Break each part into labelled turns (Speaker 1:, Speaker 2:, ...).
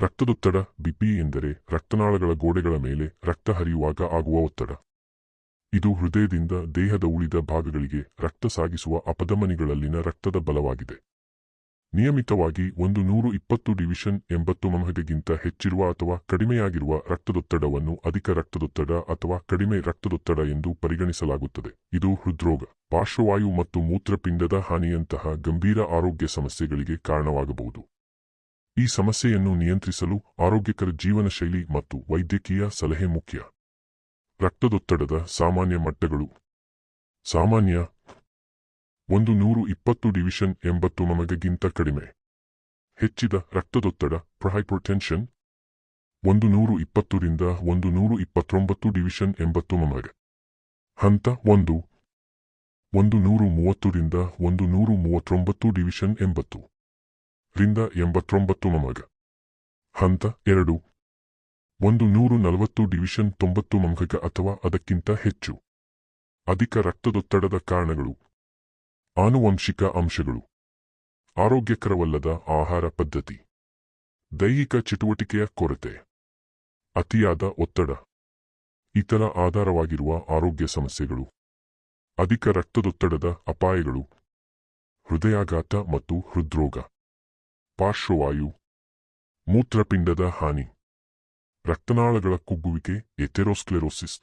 Speaker 1: ರಕ್ತದೊತ್ತಡ, ಬಿಪಿ ಎಂದರೆ ರಕ್ತನಾಳಗಳ ಗೋಡೆಗಳ ಮೇಲೆ ರಕ್ತ ಹರಿಯುವಾಗ ಆಗುವ ಒತ್ತಡ. ಇದು ಹೃದಯದಿಂದ ದೇಹದ ಉಳಿದ ಭಾಗಗಳಿಗೆ ರಕ್ತ ಸಾಗಿಸುವ ಅಪಧಮನಿಗಳಲ್ಲಿನ ರಕ್ತದ ಬಲವಾಗಿದೆ. ನಿಯಮಿತವಾಗಿ ಒಂದು ನೂರು ಇಪ್ಪತ್ತು ಡಿವಿಷನ್ ಎಂಬತ್ತು ಮಮಹಗೆಗಿಂತ ಹೆಚ್ಚಿರುವ ಅಥವಾ ಕಡಿಮೆಯಾಗಿರುವ ರಕ್ತದೊತ್ತಡವನ್ನು ಅಧಿಕ ರಕ್ತದೊತ್ತಡ ಅಥವಾ ಕಡಿಮೆ ರಕ್ತದೊತ್ತಡ ಎಂದು ಪರಿಗಣಿಸಲಾಗುತ್ತದೆ. ಇದು ಹೃದ್ರೋಗ, ಪಾರ್ಶ್ವವಾಯು ಮತ್ತು ಮೂತ್ರಪಿಂಡದ ಹಾನಿಯಂತಹ ಗಂಭೀರ ಆರೋಗ್ಯ ಸಮಸ್ಯೆಗಳಿಗೆ ಕಾರಣವಾಗಬಹುದು. ಈ ಸಮಸ್ಯೆಯನ್ನು ನಿಯಂತ್ರಿಸಲು ಆರೋಗ್ಯಕರ ಜೀವನ ಶೈಲಿ ಮತ್ತು ವೈದ್ಯಕೀಯ ಸಲಹೆ ಮುಖ್ಯ. ರಕ್ತದೊತ್ತಡದ ಸಾಮಾನ್ಯ ಮಟ್ಟಗಳು. ಸಾಮಾನ್ಯ ಒಂದು ನೂರು ಇಪ್ಪತ್ತು ಡಿವಿಷನ್ ಎಂಬತ್ತು ಮಮಗಿಂತ ಕಡಿಮೆ. ಹೆಚ್ಚಿದ ರಕ್ತದೊತ್ತಡ, ಪ್ರಹೈಪೋಟೆನ್ಷನ್, ಒಂದು ನೂರು ಇಪ್ಪತ್ತರಿಂದ ಒಂದು ನೂರು ಇಪ್ಪತ್ತೊಂಬತ್ತು ಡಿವಿಷನ್ ಎಂಬತ್ತು ಮಮಗ ಹಂತ ಒಂದು. ಒಂದು ನೂರು ಮೂವತ್ತರಿಂದ ಒಂದು ನೂರು ಮೂವತ್ತೊಂಬತ್ತು ಡಿವಿಷನ್ ಎಂಬತ್ತು. ರಿಂದ ಎಂಬತ್ತೊಂಬತ್ತು ಮಮಗ ಹಂತ ಎರಡು. ಒಂದು ನೂರು ನಲವತ್ತು ಡಿವಿಷನ್ ತೊಂಬತ್ತು ಮಮಗ ಅಥವಾ ಅದಕ್ಕಿಂತ ಹೆಚ್ಚು. ಅಧಿಕ ರಕ್ತದೊತ್ತಡದ ಕಾರಣಗಳು. ಆನುವಂಶಿಕ ಅಂಶಗಳು. ಆರೋಗ್ಯಕರವಲ್ಲದ ಆಹಾರ ಪದ್ಧತಿ. ದೈಹಿಕ ಚಟುವಟಿಕೆಯ ಕೊರತೆ. ಅತಿಯಾದ ಒತ್ತಡ. ಇತರ ಆಧಾರವಾಗಿರುವ ಆರೋಗ್ಯ ಸಮಸ್ಯೆಗಳು. ಅಧಿಕ ರಕ್ತದೊತ್ತಡದ ಅಪಾಯಗಳು. ಹೃದಯಾಘಾತ ಮತ್ತು ಹೃದ್ರೋಗ. ಪಾರ್ಶ್ವವಾಯು, ಮೂತ್ರಪಿಂಡದ ಹಾನಿ, ರಕ್ತನಾಳಗಳ ಕುಗ್ಗುವಿಕೆ, ಎಥೆರೋಸ್ಕ್ಲೆರೋಸಿಸ್,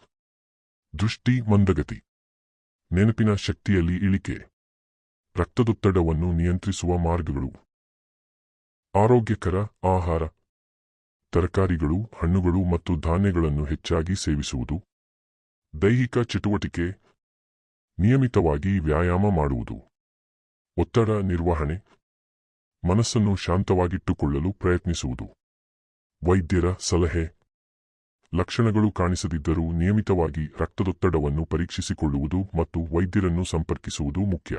Speaker 1: ದೃಷ್ಟಿ ಮಂದಗತಿ, ನೆನಪಿನ ಶಕ್ತಿಯಲ್ಲಿ ಇಳಿಕೆ, ರಕ್ತದೊತ್ತಡವನ್ನು ನಿಯಂತ್ರಿಸುವ ಮಾರ್ಗಗಳು, ಆರೋಗ್ಯಕರ ಆಹಾರ, ತರಕಾರಿಗಳು, ಹಣ್ಣುಗಳು ಮತ್ತು ಧಾನ್ಯಗಳನ್ನು ಹೆಚ್ಚಾಗಿ ಸೇವಿಸುವುದು, ದೈಹಿಕ ಚಟುವಟಿಕೆ, ನಿಯಮಿತವಾಗಿ ವ್ಯಾಯಾಮ ಮಾಡುವುದು, ಒತ್ತಡ ನಿರ್ವಹಣೆ ಮನಸ್ಸನ್ನು ಶಾಂತವಾಗಿಟ್ಟುಕೊಳ್ಳಲು ಪ್ರಯತ್ನಿಸುವುದು. ವೈದ್ಯರ ಸಲಹೆ. ಲಕ್ಷಣಗಳು ಕಾಣಿಸದಿದ್ದರೂ ನಿಯಮಿತವಾಗಿ ರಕ್ತದೊತ್ತಡವನ್ನು ಪರೀಕ್ಷಿಸಿಕೊಳ್ಳುವುದು ಮತ್ತು ವೈದ್ಯರನ್ನು ಸಂಪರ್ಕಿಸುವುದು ಮುಖ್ಯ.